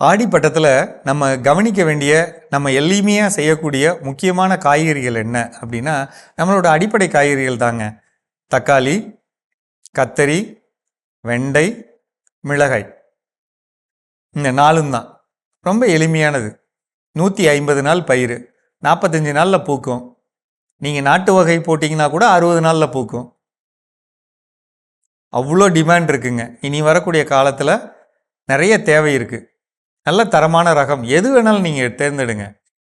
ஆடிப்பட்டத்தில் நம்ம கவனிக்க வேண்டிய நம்ம எளிமையாக செய்யக்கூடிய முக்கியமான காய்கறிகள் என்ன அப்படின்னா நம்மளோட அடிப்படை காய்கறிகள் தாங்க. தக்காளி கத்தரி வெண்டை மிளகாய். இந்த நாலும் தான். ரொம்ப எளிமையானது. நூற்றி ஐம்பது நாள் பயிர் நாற்பத்தஞ்சு நாளில் பூக்கும். நீங்கள் நாட்டு வகை போட்டிங்கன்னா கூட அறுபது நாளில் பூக்கும். அவ்வளோ டிமாண்ட் இருக்குங்க. இனி வரக்கூடிய காலத்தில் நிறைய தேவை இருக்குது நல்ல தரமான ரகம். எது வேணாலும் நீங்கள் தேர்ந்தெடுங்க.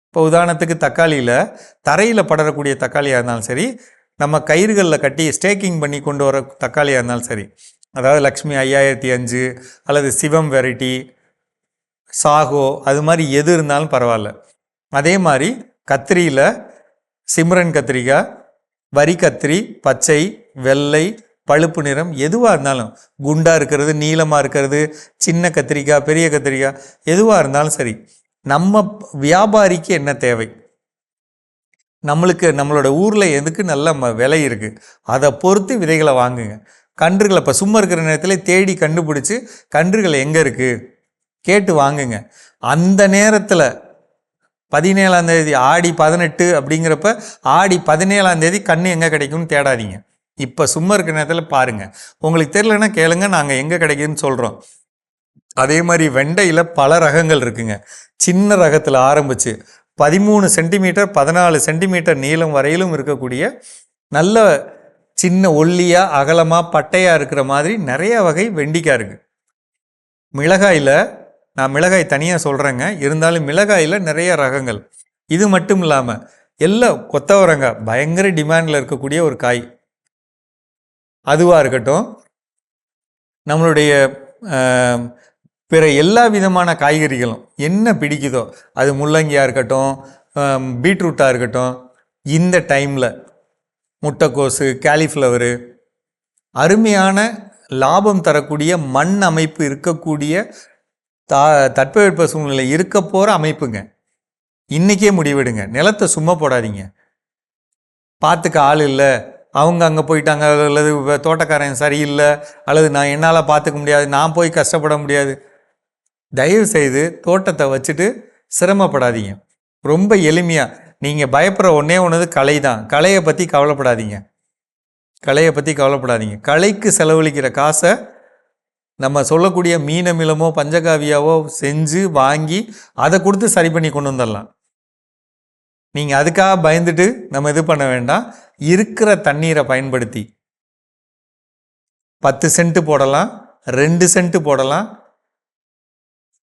இப்போ உதாரணத்துக்கு தக்காளியில் தரையில் படரக்கூடிய தக்காளியாக இருந்தாலும் சரி நம்ம கயிறுகளில் கட்டி ஸ்டேக்கிங் பண்ணி கொண்டு வர தக்காளியாக இருந்தாலும் சரி அதாவது லக்ஷ்மி ஐயாயிரத்தி அஞ்சு அல்லது சிவம் வெரைட்டி சாகோ அது மாதிரி எது இருந்தாலும் பரவாயில்ல. அதே மாதிரி கத்திரியில் சிம்ரன் கத்திரிக்காய் வரி கத்திரி பச்சை வெள்ளை பழுப்பு நிறம் எதுவாக இருந்தாலும் குண்டாக இருக்கிறது நீளமாக இருக்கிறது சின்ன கத்திரிக்காய் பெரிய கத்திரிக்காய் எதுவாக இருந்தாலும் சரி நம்ம வியாபாரிக்கு என்ன தேவை? நம்மளுக்கு நம்மளோட ஊரில் எதுக்கு நல்ல ம விலை இருக்குது அதை பொறுத்து விதைகளை வாங்குங்க. கன்றுகளை இப்போ சும்மா இருக்கிற நேரத்தில் தேடி கண்டுபிடிச்சி கன்றுகள் எங்கே இருக்குது கேட்டு வாங்குங்க. அந்த நேரத்தில் பதினேழாம் தேதி ஆடி பதினெட்டு அப்படிங்கிறப்ப ஆடி பதினேழாம் தேதி கன்று எங்கே கிடைக்கும்னு தேடாதீங்க. இப்போ சும்மா இருக்கிற நேரத்தில் பாருங்கள் உங்களுக்கு தெரியலன்னா கேளுங்க நாங்கள் எங்கே கிடைக்குதுன்னு சொல்கிறோம் அதே மாதிரி வெண்டையில் பல ரகங்கள் இருக்குங்க. சின்ன ரகத்தில் ஆரம்பித்து பதிமூணு சென்டிமீட்டர் பதினாலு சென்டிமீட்டர் நீளம் வரையிலும் இருக்கக்கூடிய நல்ல சின்ன ஒல்லியாக அகலமாக பட்டையாக இருக்கிற மாதிரி நிறைய வகை வெண்டிக்காய் இருக்குது மிளகாயில் நான் மிளகாய் தனியாக சொல்கிறேங்க இருந்தாலும் மிளகாயில் நிறைய ரகங்கள். இது மட்டும் இல்லாமல் எல்லாம் கொத்தவரங்காய் பயங்கர டிமாண்டில் இருக்கக்கூடிய ஒரு காய். அதுவாக இருக்கட்டும் நம்மளுடைய பிற எல்லா விதமான காய்கறிகளும் என்ன பிடிக்குதோ அது முள்ளங்கியாக இருக்கட்டும் பீட்ரூட்டாக இருக்கட்டும் இந்த டைமில் முட்டைக்கோசு காலிஃப்ளவரு அருமையான லாபம் தரக்கூடிய மண் அமைப்பு இருக்கக்கூடிய தா தட்பவெட்ப சூழ்நிலை இருக்க போகிற அமைப்புங்க. இன்றைக்கே முடிவெடுங்க. நிலத்தை சும்மா போடாதீங்க. பார்த்துக்க ஆள் இல்லை. அவங்க அங்கே போயிட்டாங்க அல்லது தோட்டக்காரன் சரியில்லை அல்லது நான் என்னால் பார்த்துக்க முடியாது நான் போய் கஷ்டப்பட முடியாது. தயவு செய்து தோட்டத்தை வச்சுட்டு சிரமப்படாதீங்க. ரொம்ப எளிமையாக நீங்கள் பயப்படுற ஒன்றே ஒன்று கலை தான் கலையை பற்றி கவலைப்படாதீங்க. கலையை பற்றி கவலைப்படாதீங்க. கலைக்கு செலவழிக்கிற காசை நம்ம சொல்லக்கூடிய மீனமிலமோ பஞ்சகாவியாவோ செஞ்சு வாங்கி அதை கொடுத்து சரி பண்ணி கொண்டு வந்துடலாம். நீங்கள் அதுக்காக பயந்துட்டு நம்ம இது பண்ண வேண்டாம். இருக்கிற தண்ணீரை பயன்படுத்தி பத்து சென்ட் போடலாம் ரெண்டு சென்ட் போடலாம்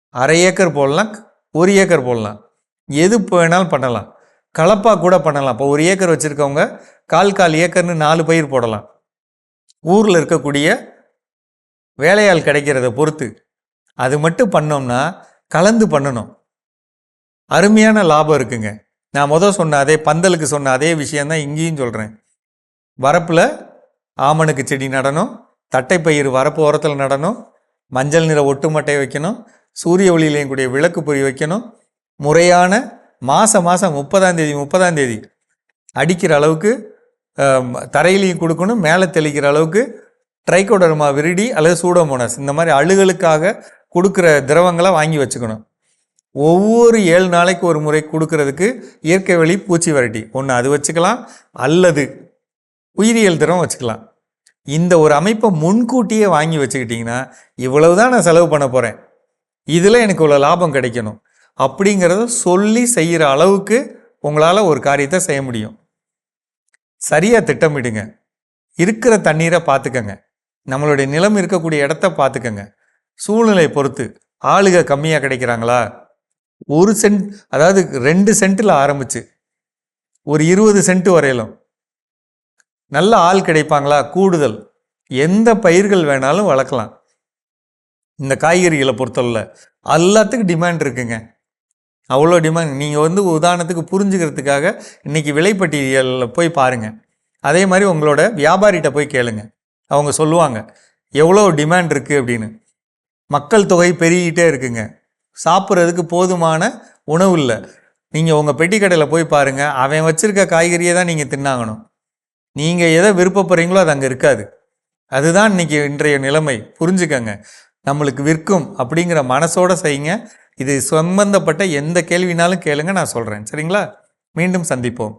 அரை ஏக்கர் போடலாம் ஒரு ஏக்கர் போடலாம். எது வேணாலும் பண்ணலாம். கலப்பாக கூட பண்ணலாம். இப்போ ஒரு ஏக்கர் வச்சுருக்கவங்க கால் கால் ஏக்கர்னு நாலு பயிர் போடலாம். ஊரில் இருக்கக்கூடிய வேலையாள் கிடைக்கிறத பொறுத்து அது மட்டும் பண்ணோம்னா கலந்து பண்ணணும். அருமையான லாபம் இருக்குங்க. நான் முதல் சொன்ன அதே பந்தலுக்கு சொன்ன அதே விஷயந்தான் இங்கேயும் சொல்கிறேன் வரப்பில் ஆமணுக்கு செடி நடணும் தட்டைப்பயிர் வரப்பு ஓரத்தில் நடணும் மஞ்சள் நிற ஒட்டுமட்டை வைக்கணும் சூரிய ஒளியிலையும் கூடிய விளக்கு பொறி வைக்கணும் முறையான மாதம் மாதம் முப்பதாம் தேதி முப்பதாம் தேதி அடிக்கிற அளவுக்கு தரையிலையும் கொடுக்கணும் மேலே தெளிக்கிற அளவுக்கு ட்ரைகோடர்மா விரிடி அல்லது சூடோமோனஸ் இந்த மாதிரி அழுகலுக்காக கொடுக்குற திரவங்களை வாங்கி வச்சுக்கணும். ஒவ்வொரு ஏழு நாளைக்கு ஒரு முறை கொடுக்கறதுக்கு இயற்கை வழி பூச்சி வரட்டி. ஒன்று அது வச்சுக்கலாம் அல்லது உயிரியல் திறம் வச்சுக்கலாம். இந்த ஒரு அமைப்பை முன்கூட்டியே வாங்கி வச்சுக்கிட்டிங்கன்னா இவ்வளவு தான் நான் செலவு பண்ண போகிறேன் இதில் எனக்கு இவ்வளோ லாபம் கிடைக்கணும். அப்படிங்கிறத சொல்லி செய்கிற அளவுக்கு உங்களால் ஒரு காரியத்தை செய்ய முடியும். சரியாக திட்டமிடுங்க. இருக்கிற தண்ணீரை பார்த்துக்கங்க நம்மளுடைய நிலம் இருக்கக்கூடிய இடத்த பார்த்துக்கங்க சூழ்நிலை பொறுத்து ஆளுக கம்மியாக கிடைக்கிறாங்களா? ஒரு சென்ட் அதாவது ரெண்டு சென்ட்டில் ஆரம்பிச்சு. ஒரு இருபது சென்ட் வரையிலும். நல்ல ஆள் கிடைப்பாங்களா? கூடுதல். எந்த பயிர்கள் வேணாலும் வளர்க்கலாம். இந்த காய்கறிகளை பொறுத்தவரை எல்லாத்துக்கும் டிமாண்ட் இருக்குங்க. அவ்வளோ டிமாண்ட் நீங்கள் வந்து உதாரணத்துக்கு புரிஞ்சுக்கிறதுக்காக இன்றைக்கி விலைப்பட்டியலில் போய் பாருங்கள் அதே மாதிரி உங்களோட வியாபாரிகிட்ட போய் கேளுங்க. அவங்க சொல்லுவாங்க எவ்வளோ டிமாண்ட் இருக்குது அப்படின்னு. மக்கள் தொகை பெருகிட்டே இருக்குங்க. சாப்பிட்றதுக்கு போதுமான உணவு இல்லை. நீங்கள் உங்கள் பெட்டி கடையில் போய் பாருங்கள் அவன் வச்சுருக்க காய்கறியை தான் நீங்கள் தின்னாகணும். நீங்கள் எதை விருப்பப்படுறீங்களோ அது அங்கே இருக்காது. அதுதான் இன்னைக்கு இன்றைய நிலைமை. புரிஞ்சுக்கங்க. நம்மளுக்கு விற்கும் அப்படிங்கிற மனசோட செய்யுங்க. இது சம்பந்தப்பட்ட எந்த கேள்வினாலும் கேளுங்க நான் சொல்கிறேன் சரிங்களா? மீண்டும் சந்திப்போம்.